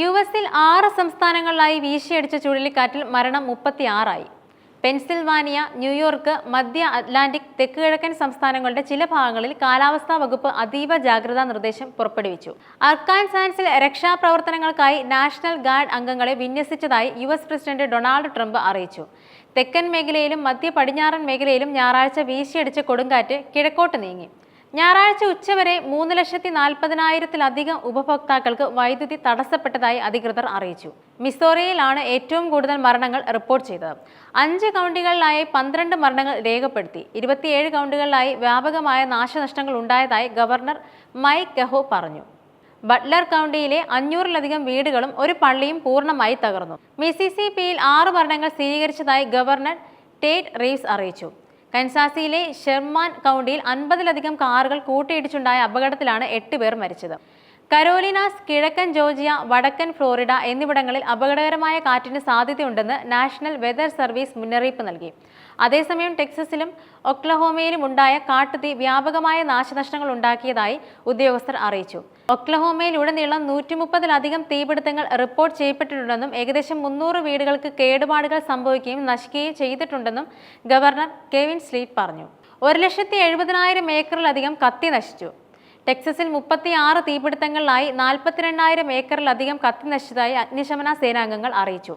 U എസിൽ ആറ് സംസ്ഥാനങ്ങളിലായി വീശിയടിച്ച ചുഴലിക്കാറ്റിൽ മരണം മുപ്പത്തിയാറായി. പെൻസിൽവാനിയ ന്യൂയോർക്ക് മധ്യ അറ്റ്ലാന്റിക് തെക്ക് കിഴക്കൻ സംസ്ഥാനങ്ങളുടെ ചില ഭാഗങ്ങളിൽ കാലാവസ്ഥാ വകുപ്പ് അതീവ ജാഗ്രതാ നിർദ്ദേശം പുറപ്പെടുവിച്ചു. അർക്കാൻസാൻസിൽ രക്ഷാപ്രവർത്തനങ്ങൾക്കായി നാഷണൽ ഗാർഡ് അംഗങ്ങളെ വിന്യസിച്ചതായി U S president Donald Trump അറിയിച്ചു. തെക്കൻ മേഖലയിലും മധ്യ പടിഞ്ഞാറൻ മേഖലയിലും ഞായറാഴ്ച വീശിയടിച്ച കൊടുങ്കാറ്റ് കിഴക്കോട്ട് നീങ്ങി. ഞായറാഴ്ച ഉച്ചവരെ മൂന്ന് ലക്ഷത്തി നാൽപ്പതിനായിരത്തിലധികം ഉപഭോക്താക്കൾക്ക് വൈദ്യുതി തടസ്സപ്പെട്ടതായി അധികൃതർ അറിയിച്ചു. മിസോറിയിലാണ് ഏറ്റവും കൂടുതൽ മരണങ്ങൾ റിപ്പോർട്ട് ചെയ്തത്. അഞ്ച് കൗണ്ടികളിലായി പന്ത്രണ്ട് മരണങ്ങൾ രേഖപ്പെടുത്തി. ഇരുപത്തിയേഴ് കൗണ്ടികളിലായി വ്യാപകമായ നാശനഷ്ടങ്ങൾ ഉണ്ടായതായി ഗവർണർ മൈക്ക് ഗഹോ പറഞ്ഞു. ബട്ട്ലർ കൗണ്ടിയിലെ അഞ്ഞൂറിലധികം വീടുകളും ഒരു പള്ളിയും പൂർണമായി തകർന്നു. മിസിസിപിയിൽ ആറ് മരണങ്ങൾ സ്ഥിരീകരിച്ചതായി ഗവർണർ ടേറ്റ് റീവ്സ് അറിയിച്ചു. കൻസാസിയിലെ ഷെർമാൻ കൗണ്ടിയിൽ അൻപതിലധികം കാറുകൾ കൂട്ടിയിടിച്ചുണ്ടായ അപകടത്തിലാണ് എട്ട് പേർ മരിച്ചത്. കരോലിനാസ് കിഴക്കൻ ജോർജിയ വടക്കൻ ഫ്ലോറിഡ എന്നിവിടങ്ങളിൽ അപകടകരമായ കാറ്റിന് സാധ്യതയുണ്ടെന്ന് നാഷണൽ വെതർ സർവീസ് മുന്നറിയിപ്പ് നൽകി. അതേസമയം ടെക്സസിലും ഒക്ലഹോമയിലും ഉണ്ടായ കാട്ടുതീ വ്യാപകമായ നാശനഷ്ടങ്ങൾ ഉണ്ടാക്കിയതായി ഉദ്യോഗസ്ഥർ അറിയിച്ചു. ഒക്ലഹോമയിലുടനീളം നൂറ്റി മുപ്പതിലധികം തീപിടുത്തങ്ങൾ റിപ്പോർട്ട് ചെയ്യപ്പെട്ടിട്ടുണ്ടെന്നും ഏകദേശം മുന്നൂറ് വീടുകൾക്ക് കേടുപാടുകൾ സംഭവിക്കുകയും നശിക്കുകയും ചെയ്തിട്ടുണ്ടെന്നും ഗവർണർ കെവിൻ സ്ലീറ്റ് പറഞ്ഞു. ഒരു ലക്ഷത്തി എഴുപതിനായിരം ഏക്കറിലധികം കത്തി നശിച്ചു. ടെക്സസിൽ മുപ്പത്തിയാറ് തീപിടുത്തങ്ങളിലായി നാൽപ്പത്തിരണ്ടായിരം ഏക്കറിലധികം കത്തി നശിച്ചതായി അഗ്നിശമന സേനാംഗങ്ങൾ അറിയിച്ചു.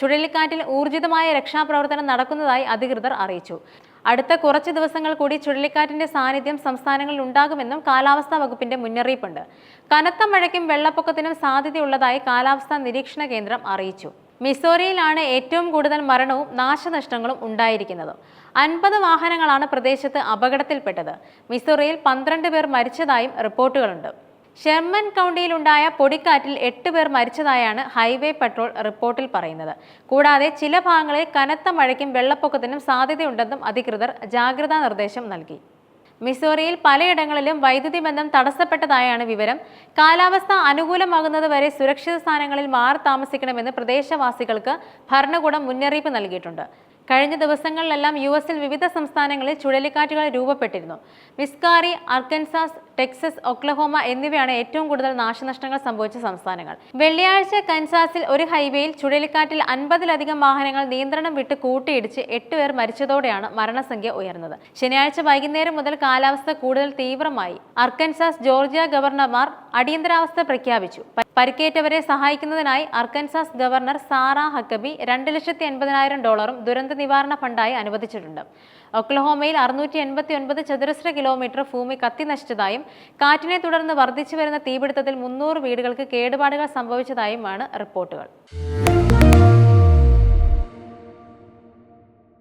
ചുഴലിക്കാറ്റിൽ ഊർജിതമായ രക്ഷാപ്രവർത്തനം നടക്കുന്നതായി അധികൃതർ അറിയിച്ചു. അടുത്ത കുറച്ച് ദിവസങ്ങൾ കൂടി ചുഴലിക്കാറ്റിന്റെ സാന്നിധ്യം സംസ്ഥാനങ്ങളിൽ ഉണ്ടാകുമെന്നും കാലാവസ്ഥാ വകുപ്പിന്റെ മുന്നറിയിപ്പുണ്ട്. കനത്ത മഴയ്ക്കും വെള്ളപ്പൊക്കത്തിനും സാധ്യതയുള്ളതായി കാലാവസ്ഥാ നിരീക്ഷണ കേന്ദ്രം അറിയിച്ചു. മിസോറിയിലാണ് ഏറ്റവും കൂടുതൽ മരണവും നാശനഷ്ടങ്ങളും ഉണ്ടായിരിക്കുന്നത്. അൻപത് വാഹനങ്ങളാണ് പ്രദേശത്ത് അപകടത്തിൽപ്പെട്ടത്. മിസോറിയിൽ പന്ത്രണ്ട് പേർ മരിച്ചതായും റിപ്പോർട്ടുകളുണ്ട്. ഷെർമൻ കൗണ്ടിയിലുണ്ടായ പൊടിക്കാറ്റിൽ എട്ട് പേർ മരിച്ചതായാണ് ഹൈവേ പട്രോൾ റിപ്പോർട്ടിൽ പറയുന്നത്. കൂടാതെ ചില ഭാഗങ്ങളിൽ കനത്ത മഴയ്ക്കും വെള്ളപ്പൊക്കത്തിനും സാധ്യതയുണ്ടെന്നും അധികൃതർ ജാഗ്രതാ നിർദ്ദേശം നൽകി. മിസോറിയിൽ പലയിടങ്ങളിലും വൈദ്യുതി ബന്ധം തടസ്സപ്പെട്ടതായാണ് വിവരം. കാലാവസ്ഥ അനുകൂലമാകുന്നതുവരെ സുരക്ഷിത സ്ഥാനങ്ങളിൽ മാറി താമസിക്കണമെന്ന് പ്രദേശവാസികൾക്ക് ഭരണകൂടം മുന്നറിയിപ്പ് നൽകിയിട്ടുണ്ട്. കഴിഞ്ഞ ദിവസങ്ങളിലെല്ലാം യു എസിൽ വിവിധ സംസ്ഥാനങ്ങളിൽ ചുഴലിക്കാറ്റുകൾ രൂപപ്പെട്ടിരുന്നു. വിസ്കാറി അർക്കൻസാസ് ടെക്സസ് ഒക്ലഹോമ എന്നിവയാണ് ഏറ്റവും കൂടുതൽ നാശനഷ്ടങ്ങൾ സംഭവിച്ച സംസ്ഥാനങ്ങൾ. വെള്ളിയാഴ്ച കൻസാസിൽ ഒരു ഹൈവേയിൽ ചുഴലിക്കാറ്റിൽ അൻപതിലധികം വാഹനങ്ങൾ നിയന്ത്രണം വിട്ട് കൂട്ടിയിടിച്ച് എട്ടുപേർ മരിച്ചതോടെയാണ് മരണസംഖ്യ ഉയർന്നത്. ശനിയാഴ്ച വൈകുന്നേരം മുതൽ കാലാവസ്ഥ കൂടുതൽ തീവ്രമായി. അർക്കൻസാസ് ജോർജിയ ഗവർണർമാർ അടിയന്തരാവസ്ഥ പ്രഖ്യാപിച്ചു. പരിക്കേറ്റവരെ സഹായിക്കുന്നതിനായി അർക്കൻസാസ് ഗവർണർ സാറ ഹക്കബി രണ്ട് ലക്ഷത്തി എൺപതിനായിരം ഡോളറും ദുരന്ത നിവാരണ ഫണ്ടായി അനുവദിച്ചിട്ടുണ്ട്. ഒക്ലഹോമയിൽ അറുന്നൂറ്റി എൺപത്തി ഒൻപത് ചതുരശ്ര കിലോമീറ്റർ ഭൂമി കത്തി നശിച്ചതായും കാറ്റിനെ തുടർന്ന് വർദ്ധിച്ചു വരുന്ന തീപിടുത്തത്തിൽ മുന്നൂറ് വീടുകൾക്ക് കേടുപാടുകൾ സംഭവിച്ചതായുമാണ് റിപ്പോർട്ടുകൾ.